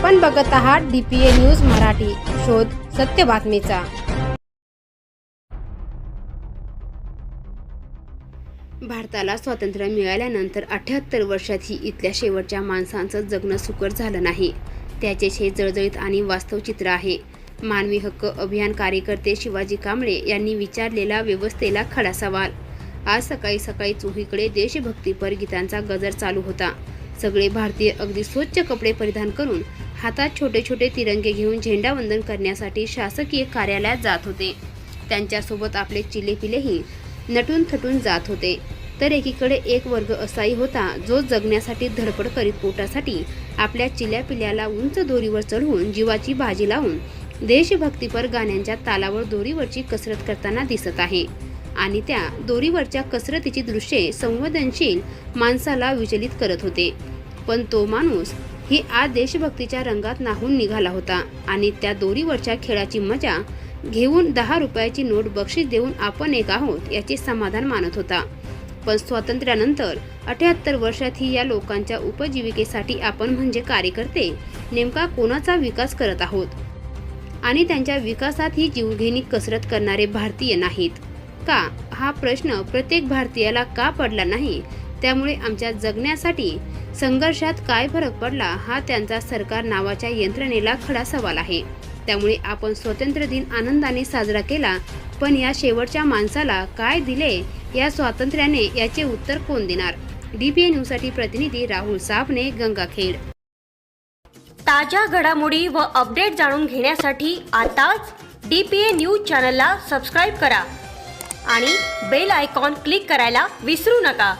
आपण बघत आहात डीपीए न्यूज मराठी. शोध सत्य बातमीचा. भारताला स्वातंत्र्य मिळाल्यानंतर अठ्याहत्तर वर्षातही इथल्या शेवटच्या माणसांचं जगणं सुकर झालं नाही. त्याचेच हे जळजळीत आणि वास्तव चित्र आहे. मानवी हक्क अभियान कार्यकर्ते शिवाजी कांबळे यांनी विचारलेला व्यवस्थेला खडा सवाल. आज सकाळी सकाळी चोहीकडे देशभक्तीपर गीतांचा गजर चालू होता. सगळे भारतीय अगदी स्वच्छ कपडे परिधान करून हातात छोटे छोटे तिरंगे घेऊन झेंडावंदन करण्यासाठी शासकीय कार्यालयात जात होते. त्यांच्यासोबत आपले चिलेपिलेही नटून थटून जात होते. तर एकीकडे एक वर्ग असाही होता जो जगण्यासाठी धडपड करीत पोटासाठी आपल्या चिल्या पिल्याला उंच दोरीवर चढवून जीवाची बाजी लावून देशभक्तीपर गाण्यांच्या तालावर दोरीवरची कसरत करताना दिसत आहे. आणि त्या दोरीवरच्या कसरतीची दृश्ये संवेदनशील माणसाला विचलित करत होते. पण तो माणूस ही आज देशभक्तीच्या रंगात नाहून निघाला होता. आणि त्या दोरीवरच्या खेळाची मजा घेऊन दहा रुपयाची नोट बक्षीस देऊन आपण एक आहोत याचे समाधान मानत होता. पण स्वातंत्र्यानंतर अठ्याहत्तर वर्षातही या लोकांच्या उपजीविकेसाठी आपण म्हणजे कार्यकर्ते नेमका कोणाचा विकास करत आहोत? आणि त्यांच्या विकासात ही जीवघेणी कसरत करणारे भारतीय नाहीत. का? हा प्रश्न प्रत्येक भारतीयाला का पडला नाही? त्यामुळे आमच्या जगण्यासाठी संघर्षात काय फरक पडला हा त्यांचा सरकार नावाच्या यंत्रणेला खडा सवाल आहे. त्यामुळे आपण स्वातंत्र्य दिन आनंदाने साजरा केला पण या शेवटच्या माणसाला काय दिले या स्वातंत्र्याने याचे उत्तर कोण देणार? डीपीए न्यूजसाठी प्रतिनिधी राहुल साबने गंगाखेड. ताज्या घडामोडी व अपडेट जाणून घेण्यासाठी आताच डी पी ए न्यूज चॅनलला सबस्क्राईब करा आणि बेल आयकॉन क्लिक करायला विसरू नका.